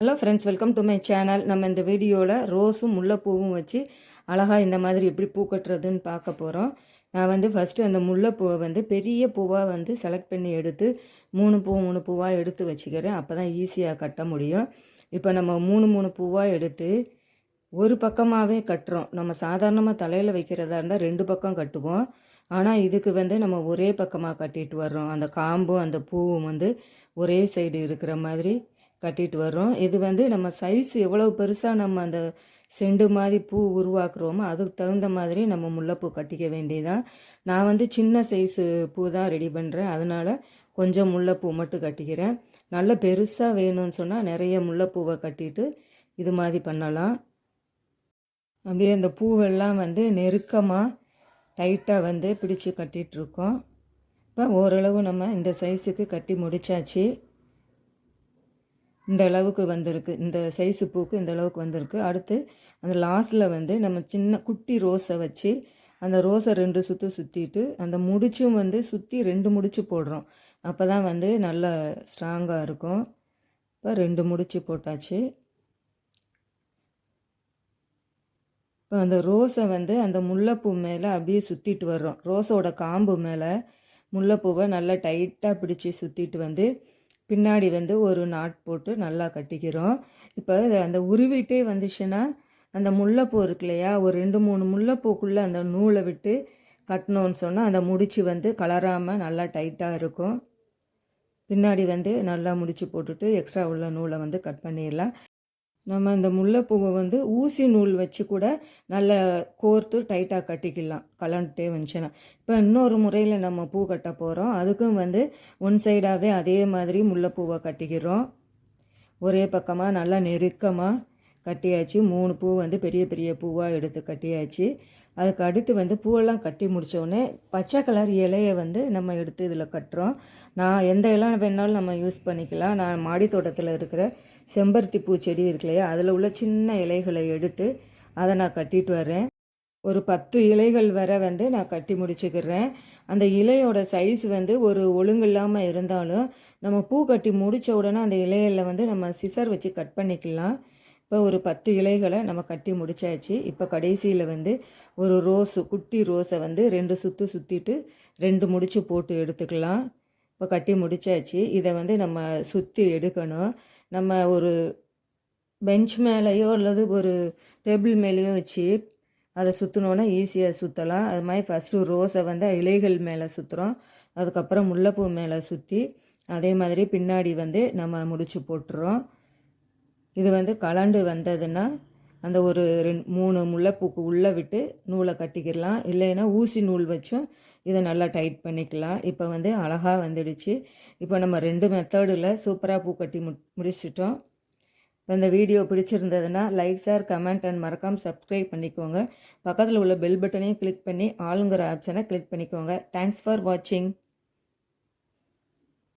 Hello friends welcome to my channel நம்ம இந்த வீடியோவில் ரோஸும் முல்லைப்பூவும் வச்சு அழகாக இந்த மாதிரி எப்படி பூ கட்டுறதுன்னு பார்க்க போகிறோம் நான் வந்து ஃபஸ்ட்டு அந்த முல்லைப்பூவை வந்து பெரிய பூவாக வந்து செலக்ட் பண்ணி எடுத்து மூணு பூ மூணு பூவாக எடுத்து வச்சுக்கிறேன். அப்போ தான் ஈஸியாக கட்ட முடியும். இப்போ நம்ம மூணு மூணு பூவாக எடுத்து ஒரு பக்கமாகவே கட்டுறோம். நம்ம சாதாரணமாக தலையில் வைக்கிறதா இருந்தால் ரெண்டு பக்கம் கட்டுவோம். ஆனால் இதுக்கு வந்து நம்ம ஒரே பக்கமாக கட்டிட்டு வர்றோம். அந்த காம்பும் அந்த பூவும் வந்து ஒரே சைடு இருக்கிற மாதிரி கட்டிட்டு வரோம் இது வந்து நம்ம சைஸ் எவ்வளோ பெருசாக நம்ம அந்த செண்டு மாதிரி பூ உருவாக்குறோமோ அதுக்கு தகுந்த மாதிரி நம்ம முல்லைப்பூ கட்டிக்க வேண்டியதான் நான் வந்து சின்ன சைஸு பூ தான் ரெடி பண்ணுறேன் அதனால் கொஞ்சம் முல்லைப்பூ மட்டும் கட்டிக்கிறேன். நல்ல பெருசாக வேணும்னு சொன்னால் நிறைய முல்லைப்பூவை கட்டிட்டு இது மாதிரி பண்ணலாம். அப்படியே அந்த பூவெல்லாம் வந்து நெருக்கமாக டைட்டாக வந்து பிடிச்சு கட்டிகிட்ருக்கோம் இப்போ ஓரளவு நம்ம இந்த சைஸுக்கு கட்டி முடித்தாச்சு இந்த அளவுக்கு வந்திருக்கு. இந்த சைஸு பூக்கு இந்த அளவுக்கு வந்திருக்கு. அடுத்து அந்த லாஸ்ட்டில் வந்து நம்ம சின்ன குட்டி ரோஸை வச்சு அந்த ரோஸை ரெண்டு சுற்று சுற்றிட்டு அந்த முடிச்சும் வந்து சுற்றி ரெண்டு முடிச்சு போடுறோம். அப்போ தான் வந்து நல்ல ஸ்ட்ராங்காக இருக்கும். இப்போ ரெண்டு முடிச்சு போட்டாச்சு. இப்போ அந்த ரோஸை வந்து அந்த முல்லைப்பூ மேலே அப்படியே சுற்றிட்டு வர்றோம். ரோஸோட காம்பு மேலே முல்லைப்பூவை நல்லா டைட்டாக பிடிச்சி சுற்றிட்டு வந்து பின்னாடி வந்து ஒரு நாட் போட்டு நல்லா கட்டிக்கிறோம். இப்போ அந்த உருவிட்டே வந்துச்சுன்னா அந்த முல்லைப்பூ இருக்கு இல்லையா ஒரு ரெண்டு மூணு முல்லைப்பூக்குள்ளே அந்த நூலை விட்டு கட்டினோன்னு சொன்னால் அந்த முடிச்சு வந்து கலராமல் நல்லா டைட்டாக இருக்கும். பின்னாடி வந்து நல்லா முடிச்சு போட்டுட்டு எக்ஸ்ட்ரா உள்ள நூலை வந்து கட் பண்ணிடலாம். நம்ம இந்த முல்லைப்பூவை வந்து ஊசி நூல் வச்சு கூட நல்லா கோர்த்து டைட்டாக கட்டிக்கலாம். கலந்துட்டே வந்துச்சுன்னா. இப்போ இன்னொரு முறையில் நம்ம பூ கட்ட போகிறோம் அதுக்கும் வந்து ஒன் சைடாகவே அதே மாதிரி முல்லைப்பூவை கட்டிக்கிறோம். ஒரே பக்கமாக நல்லா நெருக்கமாக கட்டியாச்சு. மூணு பூ வந்து பெரிய பெரிய பூவாக எடுத்து கட்டியாச்சு. அதுக்கு அடுத்து வந்து பூவெல்லாம் கட்டி முடித்தோடனே பச்சை கலர் இலையை வந்து நம்ம எடுத்து இதில் கட்டுறோம். நான் எந்த இலை வேணாலும் நம்ம யூஸ் பண்ணிக்கலாம். நான் மாடி தோட்டத்தில் இருக்கிற செம்பருத்தி பூ செடி இருக்கு இல்லையா அதில் உள்ள சின்ன இலைகளை எடுத்து அதை நான் கட்டிட்டு வரேன் ஒரு பத்து இலைகள் வர வந்து நான் கட்டி முடிச்சுக்கிறேன். அந்த இலையோட சைஸ் வந்து ஒரு ஒழுங்கு இல்லாமல் இருந்தாலும் நம்ம பூ கட்டி முடித்த உடனே அந்த இலையில் வந்து நம்ம சிசர் வச்சு கட் பண்ணிக்கலாம். இப்போ ஒரு பத்து இலைகளை நம்ம கட்டி முடிச்சாச்சு. இப்போ கடைசியில் வந்து ஒரு ரோஸு குட்டி ரோஸை வந்து ரெண்டு சுற்று சுற்றிட்டு ரெண்டு முடிச்சு போட்டு எடுத்துக்கலாம். இப்போ கட்டி முடிச்சாச்சு. இதை வந்து நம்ம சுற்றி எடுக்கணும். நம்ம ஒரு பெஞ்ச் மேலேயோ அல்லது ஒரு டேபிள் மேலேயோ வச்சு அதை சுற்றினோன்னா ஈஸியாக சுற்றலாம் அது மாதிரி ஃபஸ்ட்டு ரோஸை வந்து இலைகள் மேலே சுற்றுறோம் அதுக்கப்புறம் முல்லைப்பூ மேலே சுற்றி அதே மாதிரி பின்னாடி வந்து நம்ம முடிச்சு போட்டுறோம். இது வந்து கலண்டு வந்ததுன்னா அந்த ஒரு ரெண்டு மூணு முல்லைப்பூக்கு உள்ளே விட்டு நூலை கட்டிக்கிடலாம். இல்லைன்னா ஊசி நூல் வச்சும் இதை நல்லா டைட் பண்ணிக்கலாம். இப்போ வந்து அழகாக வந்துடுச்சு. இப்போ நம்ம ரெண்டு மெத்தடில் சூப்பராக பூ கட்டி மு முடிச்சிட்டோம். இப்போ இந்த வீடியோ பிடிச்சிருந்ததுன்னா லைக் ஷேர் கமெண்ட் அண்ட் மறக்காமல் சப்ஸ்கிரைப் பண்ணிக்கோங்க. பக்கத்தில் உள்ள பெல் பட்டனையும் கிளிக் பண்ணி ஆளுங்கிற ஆப்ஷனை கிளிக் பண்ணிக்கோங்க. தேங்க்ஸ் ஃபார் வாட்சிங்